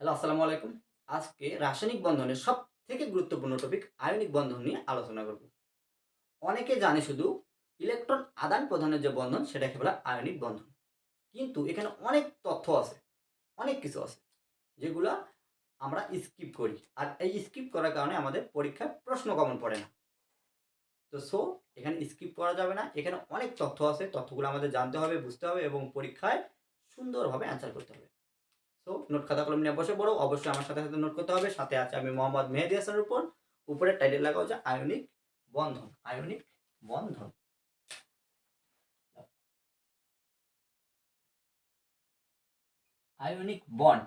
Hello আসসালামু আলাইকুম। আজকে রাসায়নিক বন্ধনের সব থেকে গুরুত্বপূর্ণ টপিক আয়নিক বন্ধন নিয়ে আলোচনা করব। অনেকে জানে শুধু ইলেকট্রন আদান প্রদানের যে বন্ধন, সেটাকে বলা আয়নিক বন্ধন। কিন্তু এখানে অনেক তথ্য আছে, অনেক কিছু আছে, যেগুলো আমরা স্কিপ করি। আর এই স্কিপ করার কারণে আমাদের পরীক্ষায় প্রশ্ন কমন পড়ে না। তো সো এখানে স্কিপ করা যাবে না। এখানে অনেক তথ্য আছে, তথ্যগুলো আমাদের জানতে হবে, বুঝতে হবে এবং পরীক্ষায় সুন্দরভাবে অ্যান্সার করতে হবে। তো নোট খাতা কলম নিয়ে বসে পড়ো। অবশ্যই আমার সাথে সাথে নোট করতে হবে। সাথে আছে আমি মোহাম্মদ মেহেদি হাসানের উপর। উপরে টাইটেল লাগা হচ্ছে আয়নিক বন্ধন। আয়নিক বন্ধন। Ionic bond.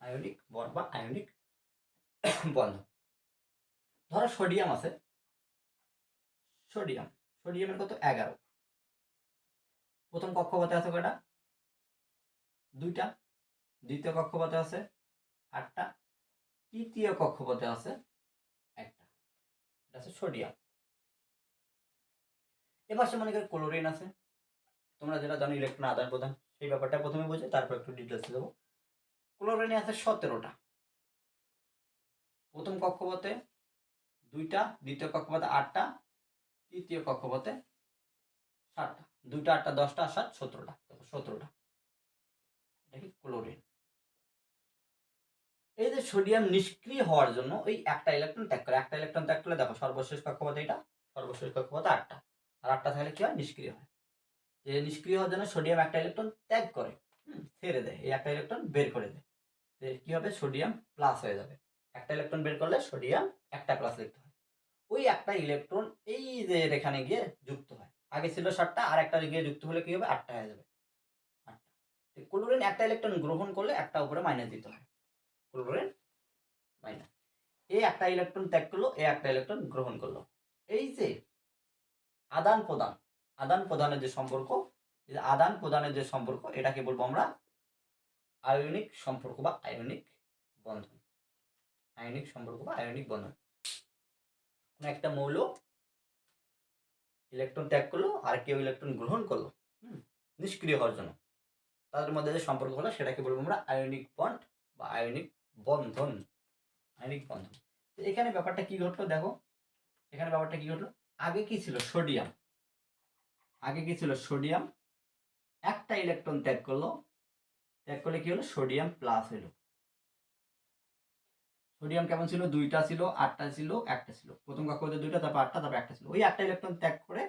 আয়নিক বন্ড বা আয়নিক বন্ধন। ধরো সোডিয়াম আছে। সোডিয়াম। সোডিয়ামের কত? এগারো। প্রথম কক্ষপথে আছে কয়টা? দুইটা। দ্বিতীয় কক্ষপথে আছে আটটা। তৃতীয় কক্ষপথে আছে একটা। এটা আছে সোডিয়াম। এবার সে মনে করি ক্লোরিন আছে। তোমরা যেটা জানো ইলেকট্রন আদান প্রদান, সেই ব্যাপারটা প্রথমে বুঝে তারপর একটু ডিটেলস দেবো ক্লোরিনে আছে সতেরোটা। প্রথম কক্ষপথে দুইটা, দ্বিতীয় কক্ষপথে আটটা, তৃতীয় কক্ষপথে ষাটটা দুইটা আটটা, দশটা, সাত, সতেরোটা সতেরোটা। ক্লোরিন? এই যে সোডিয়াম নিষ্ক্রিয় হওয়ার জন্য ওই একটা ইলেকট্রন ত্যাগ করে, একটা ইলেকট্রন ত্যাগ করলে দেখো সর্বশেষ কক্ষপথে এটা, সর্বশেষ কক্ষপথে আটটা। আর আটটা থাকলে কি হয়? নিষ্ক্রিয় হয়। যে নিষ্ক্রিয় হওয়ার জন্য সোডিয়াম একটা ইলেকট্রন ত্যাগ করে ছেড়ে দেয়, এই একটা ইলেকট্রন বের করে দেয়। কি হবে? সোডিয়াম প্লাস হয়ে যাবে। একটা ইলেকট্রন বের করলে সোডিয়াম একটা প্লাস লিখতে হয়। ওই একটা ইলেকট্রন এই যে এখানে গিয়ে যুক্ত হয়। আগে ছিল সাতটা, আর একটা গিয়ে যুক্ত হলে কি হবে? আটটা হয়ে যাবে। আটটা। ক্লোরিন একটা ইলেকট্রন গ্রহণ করলে একটা উপরে মাইনাস দিতে হয়। ক্লোরিন মাইনাস এই একটা ইলেকট্রন ত্যাগ করল এই একটা ইলেকট্রন গ্রহণ করল। এই যে আদান প্রদান, আদান প্রদানের যে সম্পর্ক আদান প্রদানের যে সম্পর্ক, এটাকে বলব আমরা আয়নিক সম্পর্ক বা আয়নিক বন্ধন। আয়নিক সম্পর্ক বা আয়নিক বন্ধন। কোনো একটা মৌল ইলেকট্রন ত্যাগ করল আর কেউ ইলেকট্রন গ্রহণ করল হুম, নিষ্ক্রিয় হওয়ার জন্য। তাদের মধ্যে যে সম্পর্ক হলো সেটাকে বলব আমরা আয়নিক বন্ড বা আয়নিক বন্ধন আয়নিক বন্ধন। তো এখানে ব্যাপারটা কি ঘটলো দেখো এখানে ব্যাপারটা কি ঘটলো? আগে কি ছিল? সোডিয়াম। আগে কি ছিল? সোডিয়াম। একটা ইলেকট্রন ত্যাগ করল। ত্যাগ করলে কি হলো? সোডিয়াম প্লাস হলো। সোডিয়াম কেমন ছিল? দুইটা ছিল, আটটা ছিল, একটা ছিল। প্রথম কক্ষপথে দুইটা, তারপর আটটা, তারপর একটা ছিল। ওই আটটা ইলেকট্রন ত্যাগ করে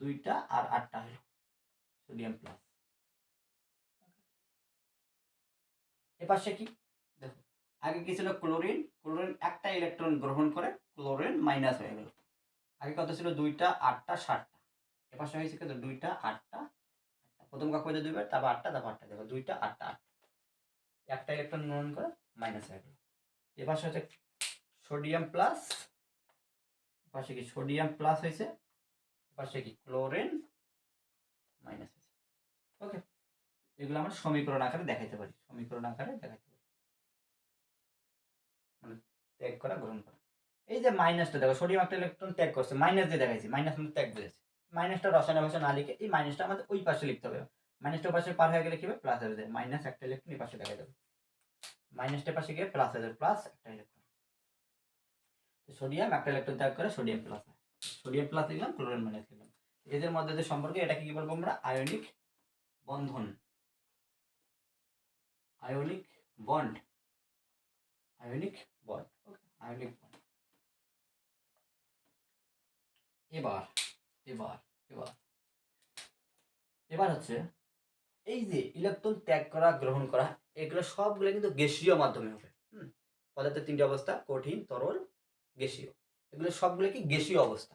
দুইটা আর আটটা হলো সোডিয়াম প্লাস এপাশে কি? দেখো, আগে কি ছিল? ক্লোরিন। ক্লোরিন একটা ইলেকট্রন গ্রহণ করে ক্লোরিন মাইনাস হয়ে গেল। আগে কত ছিল? দুইটা, আটটা, ষাটটা। এপাশে হয়েছে কত? দুইটা, আটটা প্রথম কক্ষপথে দুইবার, তারপর আটটা তারপর আটটা। দেখো, দুইটা, আটটা আটটা। একটা ইলেকট্রন গ্রহণ করে মাইনাস হয়ে গেল। এপাশে হচ্ছে সোডিয়াম প্লাস পাশে কি সোডিয়াম প্লাস হয়েছে পাশে কি ক্লোরিন মাইনাস হয়েছে। ওকে, এগুলো আমরা সমীকরণ আকারে দেখাইতে পারি, সমীকরণ আকারে দেখাইতে পারি। মানে ত্যাগ করা, গ্রহণ করা। এই যে মাইনাসটা দেখো, সোডিয়াম একটা ইলেকট্রন ত্যাগ করছে, মাইনাস দিয়ে দেখাইছি, মাইনাস মানে ত্যাগ বুঝেছে। মাইনাসটা রসায়ন ভাষা না লিখে এই মাইনাসটা আমাদের ওই পাশে লিখতে হবে। মাইনাসটা পাশে পার হয়ে গেলে কি হবে? প্লাস যাবে। মাইনাস একটা ইলেকট্রন এই পাশে দেখা যাবে মাইনাসটার পাশে গিয়ে প্লাস যাবে প্লাস একটা ইলেকট্রন সোডিয়াম একটা ইলেকট্রন ত্যাগ করে সোডিয়াম প্লাস সোডিয়াম প্লাস লিখলাম ক্লোরিন মাইনাস লিখলাম। এদের মধ্যে যে সম্পর্ক, এটাকে কি বলব আমরা? আয়নিক বন্ধন। Ionic bond ionic bond okay ionic bond এবার এবার এবার এবার হচ্ছে এই যে ইলেকট্রন ত্যাগ করা, গ্রহণ করা এগুলো সবগুলো কিন্তু গ্যাসীয় মাধ্যমে হবে, হুম? পদার্থের তিনটি অবস্থা, কঠিন, তরল, গ্যাসীয়। এগুলো সবগুলো কি গ্যাসীয় অবস্থা?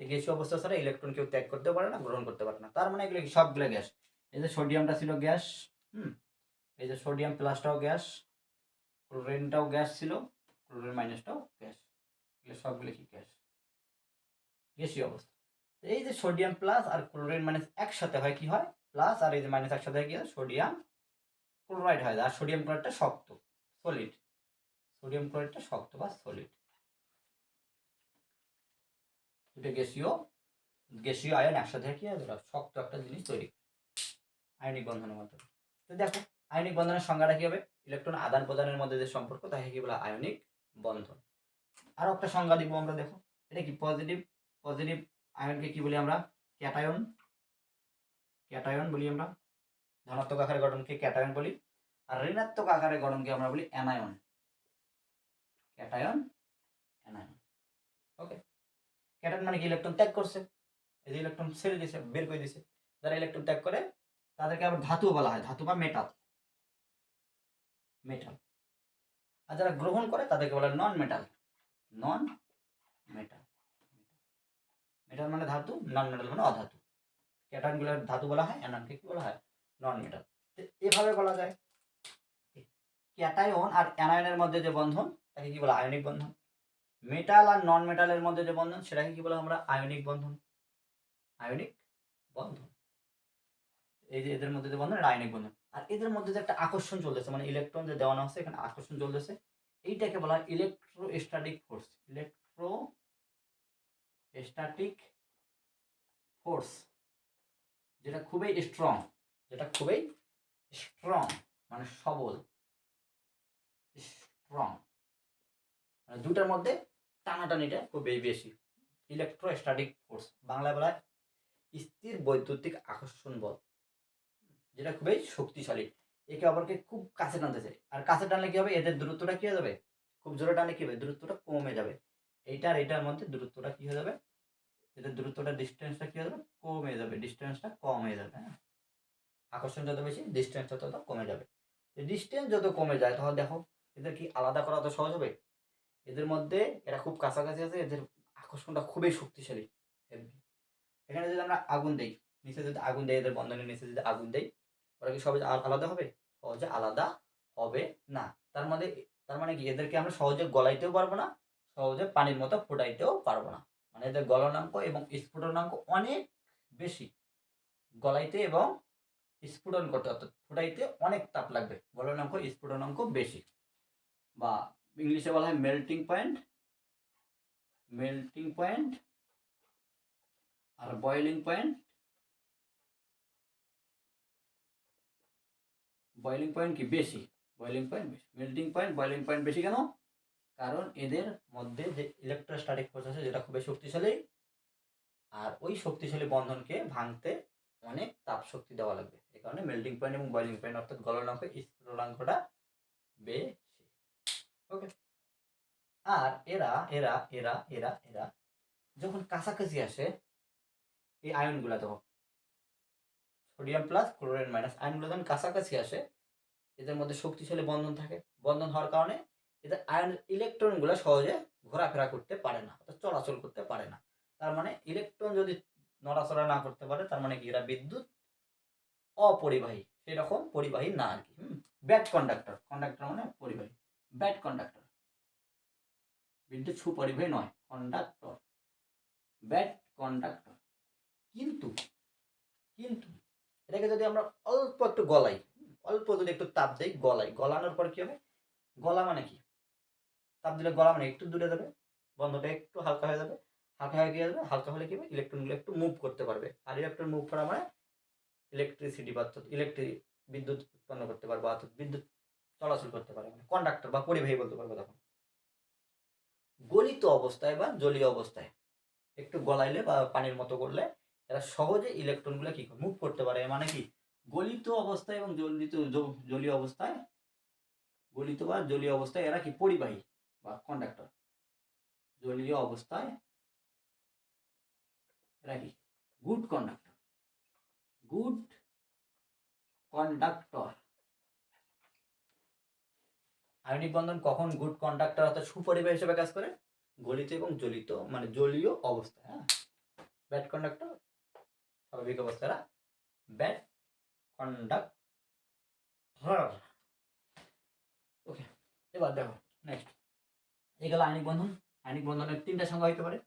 গ্যাসীয় অবস্থা ছাড়া ইলেকট্রন কেউ ত্যাগ করতে পারে না, গ্রহণ করতে পারে না। তার মানে এগুলো কি সবগুলো গ্যাস? এই যে সোডিয়ামটা ছিল গ্যাস, হুম? এই যে সোডিয়াম প্লাসটাও গ্যাস ক্লোরিনটাও গ্যাস ছিল ক্লোরিন মাইনাসটাও গ্যাস। এগুলো সবগুলো কি গ্যাস? গ্যাসীয় অবস্থা। এই যে সোডিয়াম প্লাস আর ক্লোরিন মাইনাস একসাথে হয় কি হয়? প্লাস আর এই যে মাইনাস একসাথে হয় কি হয়? সোডিয়াম ক্লোরাইড হয়, আর সোডিয়াম ক্লোরাইডটা শক্ত সলিড সোডিয়াম ক্লোরাইডটা শক্ত বা সলিড দুটো গ্যাসীয় গ্যাসীয় আয়ন একসাথে কি শক্ত একটা জিনিস তৈরি আয়নিক বন্ধনের মাধ্যমে তো দেখো, আয়নিক বন্ধনের সংজ্ঞাটা কি হবে? ইলেকট্রন আদান প্রদানের মধ্যে যে সম্পর্ক, তাকে কি বলে? আয়নিক বন্ধন। আরও একটা সংজ্ঞা দিব আমরা, দেখো। এটা কি পজিটিভ পজিটিভ আয়নকে কি বলি আমরা? ক্যাটায়ন ক্যাটায়ন বলি আমরা। ধনাত্মক আকারে গঠনকে ক্যাটায়ন বলি, আর ঋণাত্মক আকারে গঠনকে আমরা বলি anion. Cation, anion. Okay cation মানে কি? ইলেকট্রন ত্যাগ করছে। এই যে ইলেকট্রন ছেড়ে দিয়েছে, বের করে দিয়েছে। যারা ইলেকট্রন ত্যাগ করে, তাদেরকে আবার ধাতু বলা হয়। ধাতু বা মেটাল মেটাল আর যারা গ্রহণ করে, তাদেরকে বলা হয় non metal non metal metal মানে ধাতু নন মেটাল মানে অধাতু। ক্যাটায়নগুলোর ধাতু বলা হয় অ্যাননকে কি বলা হয়? নন মেটাল এভাবে বলা যায় ক্যাটায়ন আর অ্যানায়নের মধ্যে যে বন্ধন, তাকে কি বলা আয়নিক বন্ধন? মেটাল আর নন মেটালের মধ্যে যে বন্ধন, সেটাকে কি বলা আমরা আয়নিক বন্ধন? আয়নিক বন্ধন। এই যে এদের মধ্যে যে বন্ধন, এটা আয়নিক বন্ধন। আর এদের মধ্যে যে একটা আকর্ষণ চলতেছে মানে ইলেকট্রন যে দেওয়ানো আছে, এখানে আকর্ষণ চলতেছে, এইটাকে বলা হয় electro electrostatic force electro static force যেটা খুবই স্ট্রং যেটা খুবই স্ট্রং মানে সবল। স্ট্রং মানে দুটার মধ্যে টানাটানিটা খুবই বেশি। ইলেকট্রোস্ট্যাটিক ফোর্স বাংলা বলা স্থির বৈদ্যুতিক আকর্ষণ বল, যেটা খুবই শক্তিশালী। একে অপরকে খুব কাছে টানতে চাই আর কাছে টানলে কি হবে? এদের দূরত্বটা কি হয়ে যাবে? খুব জোরে টানলে কি হবে? দূরত্বটা কমে যাবে। এইটা আর এইটার মধ্যে দূরত্বটা কি হয়ে যাবে? এদের দূরত্বটা ডিস্টেন্সটা কি হয়ে যাবে? কমে যাবে। ডিস্টেন্সটা কম হয়ে যাবে হ্যাঁ? আকর্ষণ যত বেশি ডিস্টেন্সটা তত কমে যাবে। ডিস্টেন্স যত কমে যায় তখন দেখো, এদের কি আলাদা করা তো সহজ হবে? এদের মধ্যে এরা খুব কাছাকাছি আছে, এদের আকর্ষণটা খুবই শক্তিশালী। এখানে যদি আমরা আগুন দেই, নিচে যদি আগুন দেয় এদের বন্ধনের নিচে যদি আগুন দেই, ওরা কি সহজে আলাদা হবে? সহজে আলাদা হবে না। তার মানে তার মানে কি? এদেরকে আমরা সহজে গলাইতেও পারব না, সহজে পানির মতো ফুটাইতেও পারব না। মানে এদের গলনাঙ্ক এবং স্ফুটনাঙ্ক অনেক বেশি। গলাইতে এবং স্ফুটন করতে অর্থাৎ ফুটাইতে অনেক তাপ লাগবে। গলনাঙ্ক স্ফুটনাঙ্ক বেশি। বা ইংলিশে বলা হয় মেল্টিং পয়েন্ট মেল্টিং পয়েন্ট আর বয়েলিং পয়েন্ট বয়েলিং পয়েন্ট কি বেশি? বয়েলিং পয়েন্ট বেশি। মেল্টিং পয়েন্ট বয়েলিং পয়েন্ট বেশি কেন? কারণ এদের মধ্যে যে ইলেকট্রোস্ট্যাটিক ফোর্স আছে, যেটা খুবই শক্তিশালী, আর ওই শক্তিশালী বন্ধনকে ভাঙতে অনেক তাপ শক্তি দেওয়া লাগবে। এই কারণে মেল্টিং পয়েন্ট এবং বয়েলিং পয়েন্ট অর্থাৎ গলনাঙ্ক স্ফুটনাঙ্কটা বেশি। ওকে আর এরা এরা এরা এরা এরা যখন কাছাকাছি আসে, এই আয়নগুলা তখন সোডিয়াম প্লাস ক্লোরিন মাইনাস আয়নগুলো যখন কাছাকাছি আসে, এদের মধ্যে শক্তিশালী বন্ধন থাকে। বন্ধন হওয়ার কারণে এদের আয়ন ইলেকট্রনগুলো সহজে ঘোরাফেরা করতে পারে না, অর্থাৎ চলাচল করতে পারে না। তার মানে ইলেকট্রন যদি নড়াচড়া না করতে পারে, তার মানে কি? এরা বিদ্যুৎ অপরিবাহী, সেরকম পরিবাহী না আর কি হুম? ব্যাড কন্ডাক্টর কন্ডাক্টর মানে পরিবাহী ব্যাড কন্ডাক্টর বিদ্যুৎ সুপরিবাহী নয় কন্ডাক্টর ব্যাড কন্ডাক্টর কিন্তু কিন্তু, এটাকে যদি আমরা অল্প একটু গলাই, অল্প যদি একটু তাপ দেই, গলাই, গলানোর পর কি হবে? গলা মানে কি? তাপ দিলে গলা মানে একটু দূরে যাবে, বন্ধটা একটু হালকা হয়ে যাবে, হালকা হয়ে গিয়ে যাবে, হালকা হলে কি হবে? ইলেকট্রনগুলো একটু মুভ করতে পারবে। আর ইলেকট্রন মুভ করা মানে ইলেকট্রিসিটি বা ইলেকট্রিক বিদ্যুৎ উৎপন্ন করতে পারবে অর্থাৎ বিদ্যুৎ চলাচল করতে পারে মানে কন্ডাক্টর বা পরিবাহী বলতে পারব তখন। গলিত অবস্থায় বা জলীয় অবস্থায় একটু গলাইলে বা পানির মতো করলে এরা সহজে ইলেকট্রনগুলো কি মুভ করতে পারে। মানে কি? গলিত অবস্থায় এবং জলিত জলীয় অবস্থায়, গলিত বা জলীয় অবস্থায় এরা কি? পরিবাহী বা কন্ডাক্টর জলীয় অবস্থায় এরা কি? Good conductor good conductor ionic বন্ধন কখন গুড কন্ডাক্টর অর্থাৎ সুপরিবাহী হিসেবে কাজ করে? গলিত এবং জ্বলিত মানে জলীয় অবস্থা হ্যাঁ? ব্যাড কন্ডাক্টর স্বাভাবিক অবস্থায় ব্যাড কন্ডাক্টর ওকে এবার দেখো নেক্সট এই গেল আয়নিক বন্ধন। আয়নিক বন্ধনের তিনটা সংখ্যা হইতে পারে।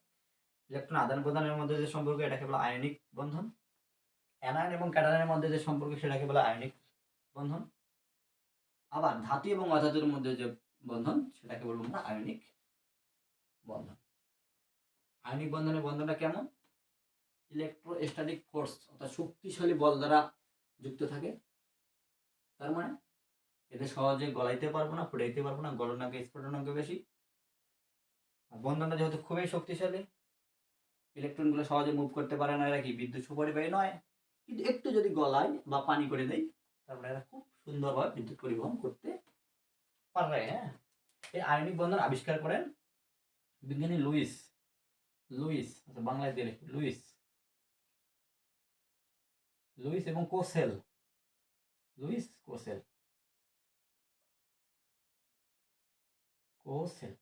ইলেকট্রন আদান প্রদানের মধ্যে যে সম্পর্ক, এটাকে বলা আয়নিক বন্ধন। অ্যানায়ন এবং ক্যাটায়নের মধ্যে যে সম্পর্ক, সেটাকে বলা আয়নিক বন্ধন। আবার ধাতু এবং অধাতুর মধ্যে যে বন্ধন, সেটাকে বলব আমরা আয়নিক বন্ধন। আয়নিক বন্ধনের বন্ধনটা কেমন? ইলেকট্রোস্ট্যাটিক ফোর্স অর্থাৎ শক্তিশালী বল দ্বারা যুক্ত থাকে। তার মানে এদের সহজে গলাইতে পারব না, ফুটাইতে পারব না গলনাঙ্ক স্ফুটনাঙ্ক বেশি। আর বন্ধনটা যেহেতু খুবই শক্তিশালী ইলেকট্রনগুলো সহজে মুভ করতে পারে না, এরা কি বিদ্যুৎ সুপরিবাহী নয়। কিন্তু একটু যদি গলায় বা পানি করে দেয় তারপরে এরা খুব সুন্দরভাবে বিদ্যুৎ পরিবহন করতে পারে হ্যাঁ? এই আয়নিক বন্ধন আবিষ্কার করেন বিজ্ঞানী লুইস লুইস আচ্ছা বাংলায় দিয়ে লুইস। লুইস এবং কোসেল, লুইস কোসেল। কোসেল।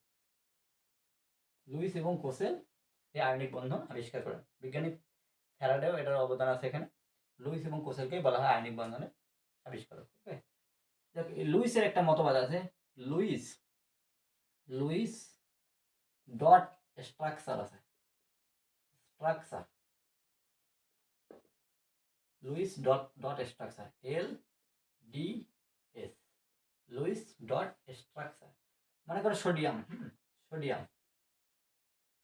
লুইস এবং কোসেল এই আয়নিক বন্ধন আবিষ্কার করেন। বিজ্ঞানী ফ্যারাডেও এটার অবদান আছে এখানে। লুইস এবং কোসেলকে বলা হয় আয়নিক বন্ধনের আবিষ্কারক, ওকে? লুইসের একটা মতবাদ আছে, লুইস লুইস ডট স্ট্রাকচার আছে, structure, Lewis dot dot structure, L D S, Lewis dot structure, মনে করো সোডিয়াম সোডিয়াম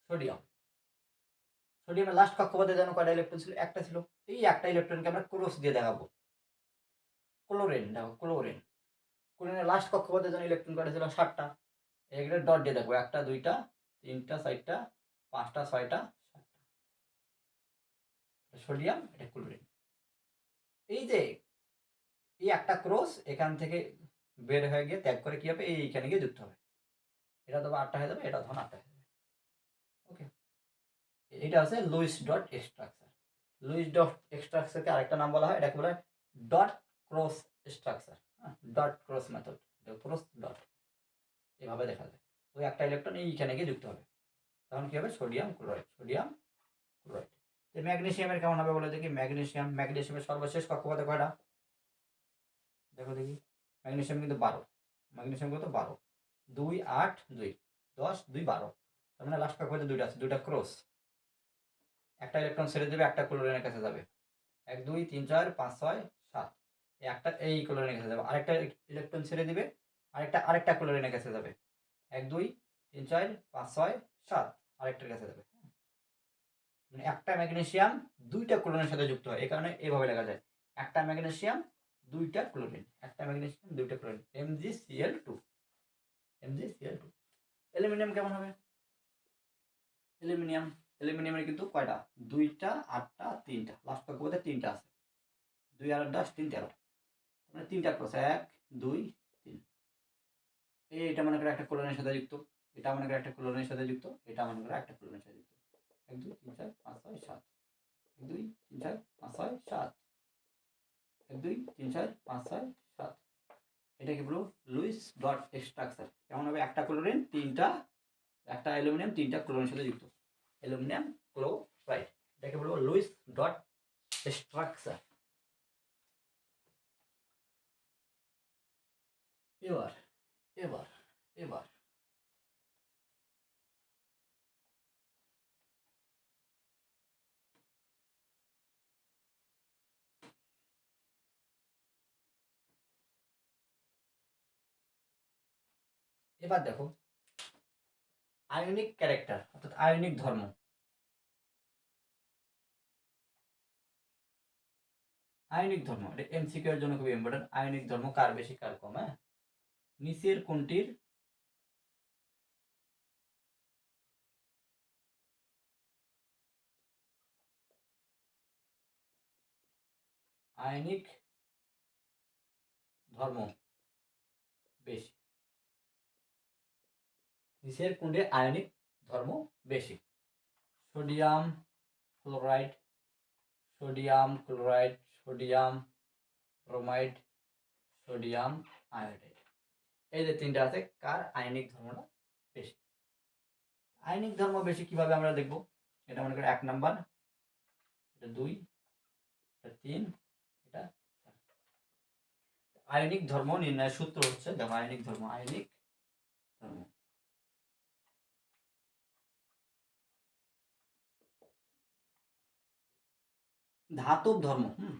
সোডিয়াম। সোডিয়ামের লাস্ট কক্ষপথে যেন কয়টা ইলেকট্রন ছিল? একটা ছিল। এই একটা ইলেকট্রনকে আমরা ক্রস দিয়ে দেখাবো। ক্লোরিন দেখো ক্লোরিন ক্লোরিনের লাস্ট কক্ষপথে যেন ইলেকট্রন কয়টা ছিল? ষাটটা এগুলো ডট দিয়ে দেখব একটা, দুইটা, তিনটা, চারটা, পাঁচটা, ছয়টা, সাতটা। সোডিয়াম এটা ক্লোরিন এই যে, এই একটা ক্রস এখান থেকে বের হয়ে গিয়ে ত্যাগ করে কি হবে? এইখানে গিয়ে যুক্ত হবে। এটা তবে আটটা হয়ে যাবে, এটা তখন আটটা হয়ে যাবে। এটা আছে Lewis dot structure. Lewis dot স্ট্রাকচারকে আরেকটা নাম বলা হয়, এটাকে বলা হয় dot cross structure. Dot cross method cross dot. এভাবে দেখা যায়। ওই একটা ইলেকট্রন এইখানে গিয়ে যুক্ত হবে। তখন কী হবে? সোডিয়াম ক্লোরাইড সোডিয়াম ক্লোরাইড তো ম্যাগনেশিয়ামের কেমন হবে বলে দেখি? ম্যাগনেশিয়াম ম্যাগনেশিয়ামের সর্বশেষ কক্ষপথে কয়টা? দেখো দেখি। ম্যাগনেশিয়াম কিন্তু বারো। ম্যাগনেশিয়াম কত? বারো। দুই আট দুই। দশ দুই বারো। তার মানে লাস্ট কক্ষপথে দুইটা আছে, দুইটা ক্রস। একটা ইলেকট্রন ছেড়ে দেবে একটা ক্লোরিনের কাছে যাবে। এক, দুই, তিন, চার, পাঁচ, ছয়, সাত। একটা, এই ক্লোরিনের কাছে যাবে। আরেকটা ইলেকট্রন ছেড়ে দিবে, আরেকটা আরেকটা ক্লোরিনের কাছে যাবে। এক, দুই, তিন, চার, পাঁচ, ছয়, সাত আরেকটার কাছে যাবে। মানে একটা ম্যাগনেশিয়াম দুইটা ক্লোরিনের সাথে যুক্ত হয়, এই কারণে এভাবে লেখা যায়। একটা ম্যাগনেশিয়াম দুইটা ক্লোরিন একটা ম্যাগনেশিয়াম দুইটা chlorine M G CL two M G CL two aluminium কেমন হবে? অ্যালুমিনিয়াম অ্যালুমিনিয়ামের কিন্তু কয়টা? দুইটা, আটটা, তিনটা। লাস্ট কক্ষপথে তিনটা আছে। দুই আর দশ তিন তেরো মানে তিনটা ক্রস এক, দুই, তিন। এই এটা মনে করে একটা ক্লোরিনের সাথে যুক্ত। এটা মনে করে একটা ক্লোরিনের সাথে যুক্ত। এটা মনে করে একটা ক্লোরিনের সাথে যুক্ত। এক, দুই, তিন, চার, পাঁচ, ছয়, সাত। এক, দুই, তিন, চার, পাঁচ, ছয়, সাত। এক, দুই, তিন, চার, পাঁচ, ছয়, সাত। এটা কি বলব লুইস ডট স্ট্রাকচার কেমন হবে? একটা ক্লোরিন তিনটা, একটা অ্যালুমিনিয়াম তিনটা ক্লোরিনের সাথে যুক্ত। অ্যালুমিনিয়াম ক্লোরাইড এটাকে বলব লুইস ডট স্ট্রাকচার এবার এবার এবার এবার দেখো আয়নিক ক্যারেক্টার, অর্থাৎ আয়নিক ধর্ম। আয়নিক ধর্ম, এটা এমসিকিউ এর জন্য খুবই ইম্পর্টেন্ট আয়নিক ধর্ম কার বেশি, কার কম হ্যাঁ? নিচের কোনটির? আয়নিক ধর্ম বেশি। নিচের কোনটির আয়নিক ধর্ম বেশি। Sodium fluoride sodium chloride, sodium bromide, sodium iodide. এই যে তিনটা আছে, কার আয়নিক ধর্মটা বেশি? আয়নিক ধর্ম বেশি কীভাবে আমরা দেখব? এটা মনে করি এক নাম্বার, এটা দুই, এটা তিন, এটা আয়নিক ধর্ম নির্ণয়ের সূত্র হচ্ছে, দেখো আয়নিক ধর্ম আয়নিক ধর্ম। ধাতব ধর্ম, হুম?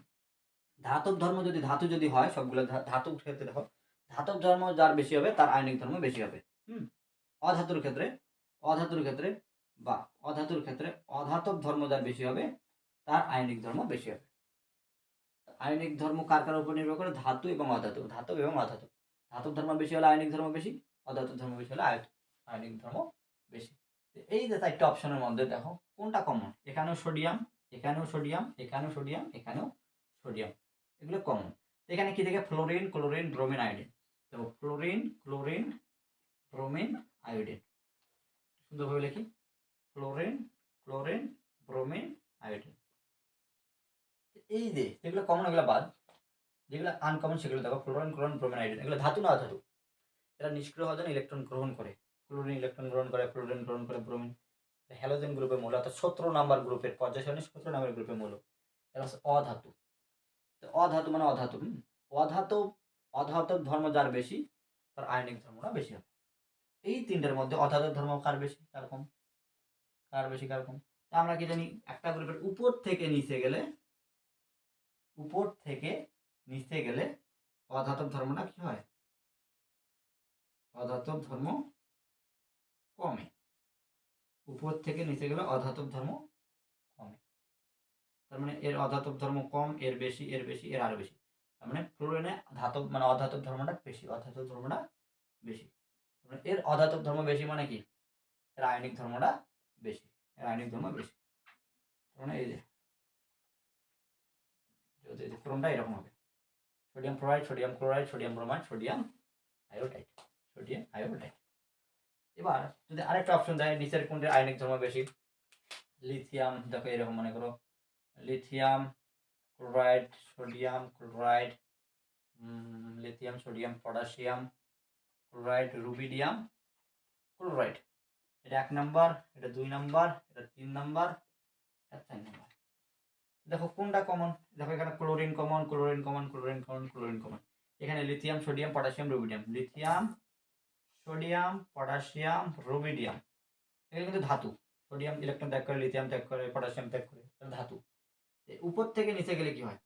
ধাতব ধর্ম যদি ধাতু যদি হয়, সবগুলো ধাতুর ক্ষেত্রে দেখো, ধাতব ধর্ম যার বেশি হবে, তার আয়নিক ধর্ম বেশি হবে, হুম? অধাতুর ক্ষেত্রে অধাতুর ক্ষেত্রে বা অধাতুর ক্ষেত্রে অধাতব ধর্ম যার বেশি হবে, তার আয়নিক ধর্ম বেশি হবে। আয়নিক ধর্ম কার কার উপর নির্ভর করে? ধাতু এবং অধাতু ধাতব এবং অধাতু। ধাতুর ধর্ম বেশি হলে আয়নিক ধর্ম বেশি অধাতুর ধর্ম বেশি হলে আয়নিক ধর্ম বেশি। এই যে চারটা অপশনের মধ্যে দেখো, কোনটা কমন এখানেও সোডিয়াম এখানেও সোডিয়াম এখানেও সোডিয়াম এখানেও সোডিয়াম এগুলো কমন এখানে কি থেকে ফ্লোরিন ক্লোরিন ব্রোমিন আয়োডিন তো ফ্লোরিন ক্লোরিন ব্রোমিন আয়োডিন সুন্দরভাবে লিখি। ফ্লোরিন ক্লোরিন ব্রোমিন আয়োডিন এই যে যেগুলো কমন এগুলো বাদ। যেগুলো আনকমন সেগুলো দেখো। ফ্লোরিন ক্লোরিন ব্রোমিন আয়োডিন এগুলো ধাতু না ধাতু এরা নিষ্ক্রিয় হওয়ার জন্য ইলেকট্রন গ্রহণ করে। ক্লোরিন ইলেকট্রন গ্রহণ করে ফ্লোরিন গ্রহণ করে ব্রোমিন হ্যালোজেন গ্রুপের মূল অর্থাৎ সতেরো নাম্বার গ্রুপের পর্যায় সারণী সতেরো নাম্বার গ্রুপের মূল। এটা হচ্ছে অধাতু। তো অধাতু মানে অধাতু? অধাতু, অধাতব ধর্ম যার বেশি, তার আয়নিক ধর্মটা বেশি হবে। এই তিনটার মধ্যে অধাতব ধর্ম কার বেশি? কার কম কার বেশি কার কম তা আমরা কি জানি, একটা গ্রুপের উপর থেকে নিচে গেলে, উপর থেকে নিচে গেলে অধাতব ধর্মটা কি হয়? অধাতব ধর্ম কমে। উপর থেকে নিচে গেলে অধাতব ধর্ম কমে। তার মানে এর অধাতব ধর্ম কম, এর বেশি এর বেশি, এর আরও বেশি। তার মানে ফ্লোরিনে ধাতব মানে অধাতব ধর্মটা বেশি, অধাতব ধর্মটা বেশি। মানে এর অধাতব ধর্ম বেশি মানে কি? এর আয়নিক ধর্মটা বেশি, এর আয়নিক ধর্ম বেশি। মানে এই যে ক্রমটা এরকম হবে। Sodium fluoride sodium chloride, sodium bromide, sodium iodide sodium iodide. এবার যদি আরেকটা অপশন দেয়, নিচের কোনটির আয়নিক ধর্ম বেশি? লিথিয়াম দেখো এরকম মনে করো। Lithium chloride sodium chloride lithium sodium potassium chloride rubidium chloride এটা এক নাম্বার এটা দুই নাম্বার এটা তিন নাম্বার এটা চার নাম্বার দেখো কোনটা কমন দেখো এখানে chlorine common chlorine common chlorine common chlorine common এখানে lithium sodium potassium rubidium lithium sodium, potassium, rubidium. এগুলো কিন্তু ধাতু। সোডিয়াম, ইলেকট্রন ত্যাগ করে, লিথিয়াম ত্যাগ করে, পটাশিয়াম ত্যাগ করে এটা ধাতু। উপর থেকে নিচে গেলে কি হয়?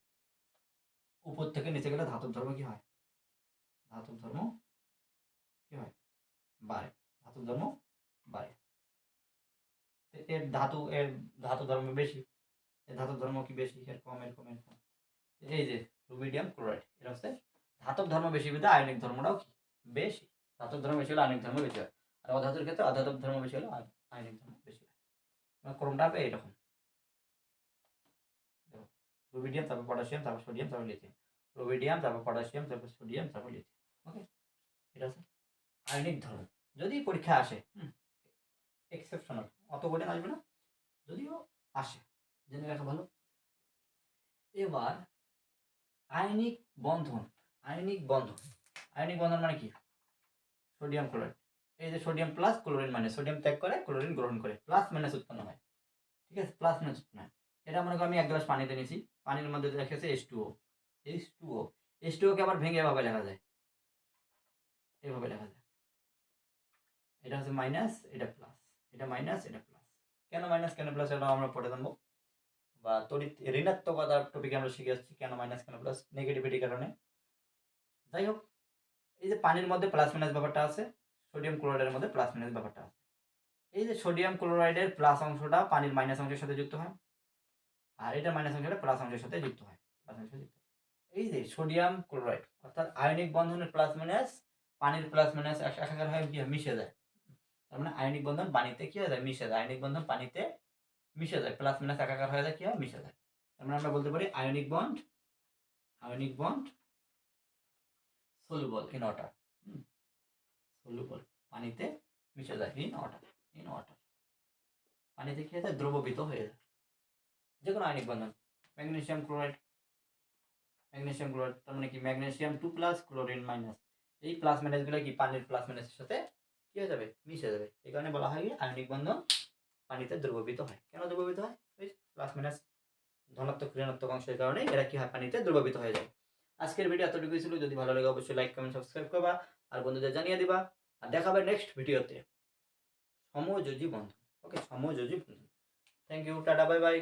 উপর থেকে নিচে গেলে ধাতুর ধর্ম কি হয়? ধাতুর ধর্ম কি হয়? বাড়ে। ধাতুর ধর্ম বাড়ে। এর ধাতু এর ধাতু ধর্ম বেশি। এর ধাতুর ধর্ম কি বেশি? এর কম এর কম এর কম। এই যে, রুবিডিয়াম, ক্লোরাইড, এর হচ্ছে ধাতব ধর্ম বেশি বিধে আয়নিক ধর্মটাও কি? বেশি। ধাতব ধর্ম বেশি হলে আয়নিক ধর্ম বেশি হয়। আর অধাতুর ক্ষেত্রে অধাতব ধর্ম বেশি হলে আইনিক ধর্ম বেশি হয়। ক্রমটা হবে এইরকম। রুবিডিয়াম, তারপর পটাশিয়াম, তারপর সোডিয়াম, তারপর লিথিয়াম। রুবিডিয়াম, তারপর পটাশিয়াম, তারপর সোডিয়াম, তারপর লিথিয়াম। ওকে? এটা হচ্ছে আয়নিক ধর্ম। যদি পরীক্ষা আসে এক্সেপশনাল অত কঠিন আসবে না। যদিও আসে, জেনে রাখা ভালো। এবার আয়নিক বন্ধন আয়নিক বন্ধন। আয়নিক বন্ধন মানে কি? Sodium chloride. এই যে সোডিয়াম প্লাস ক্লোরিন মানে সোডিয়াম ত্যাগ করে ক্লোরিন গ্রহণ করে প্লাস মাইনাস উৎপন্ন হয়। ঠিক আছে? প্লাস মাইনাস উৎপন্ন হয়। এটা মনে করো আমি এক গ্লাস পানিতে নিয়েছি। পানির মধ্যে রেখেছে H two O H two O H two ওকে আবার ভেঙে এভাবে লেখা যায়। এভাবে লেখা যায়। এটা হচ্ছে মাইনাস এটা প্লাস এটা মাইনাস এটা প্লাস কেন মাইনাস কেন প্লাস এটা আমরা পড়ে জানব। বা তড়িৎ ঋণাত্মকতার টপিকে আমরা শিখে আসছি, কেন মাইনাস কেন প্লাস নেগেটিভিটির কারণে। যাই হোক এই যে পানির মধ্যে প্লাস মাইনাস ব্যাপারটা আছে সোডিয়াম ক্লোরাইডের মধ্যে প্লাস মাইনাস ব্যাপারটা আছে। এই যে সোডিয়াম ক্লোরাইডের প্লাস অংশটা পানির মাইনাস অংশের সাথে যুক্ত হয়, আর এটা মাইনাস অংশটা প্লাস অংশের সাথে যুক্ত হয়। প্লাস অংশের যুক্ত। এই যে সোডিয়াম ক্লোরাইড অর্থাৎ আয়নিক বন্ধনের প্লাস মাইনাস পানির প্লাস মাইনাস একাকার হয়ে কি? মিশে যায়। তার মানে আয়নিক বন্ধন পানিতে কি হয়ে যায়? মিশে যায়। আয়নিক বন্ধন পানিতে মিশে যায়। প্লাস মাইনাস একাকার হয়ে যায়, কি হয়? মিশে যায়। তার মানে আমরা বলতে পারি ionic bond ionic bond soluble in water soluble পানিতে মিশে যায় ইন ওয়াটার ইন ওয়াটার পানিতে কি হয়ে যায় দ্রবীভূত হয়ে যায়। যে কোনো আয়নিক বন্ধন। Magnesium chloride. ম্যাগনেসিয়াম ক্লোরাইড তার মানে কি? Magnesium two plus chlorine minus এই প্লাস মাইনাসগুলো কি? পানির প্লাস মাইনাসের সাথে কি হয়ে যাবে? মিশে যাবে। এই কারণে বলা হয় কি? আয়নিক বন্ধন পানিতে দ্রবীভূত হয়। কেন দ্রবীভূত হয়? প্লাস মাইনাস ধনাত্মক ঋণাত্মক অংশের কারণে এরা কি হয়? পানিতে দ্রবীভূত হয়ে যায়। আজকের ভিডিও এতটুকুই ছিল। যদি ভালো লাগে অবশ্যই লাইক কমেন্ট সাবস্ক্রাইব করবা আর বন্ধুদের জানিয়ে দিবা। আর দেখাবে নেক্সট ভিডিওতে সমযোজী বন্ধু ওকে সমযোজী বন্ধু thank you tata bye bye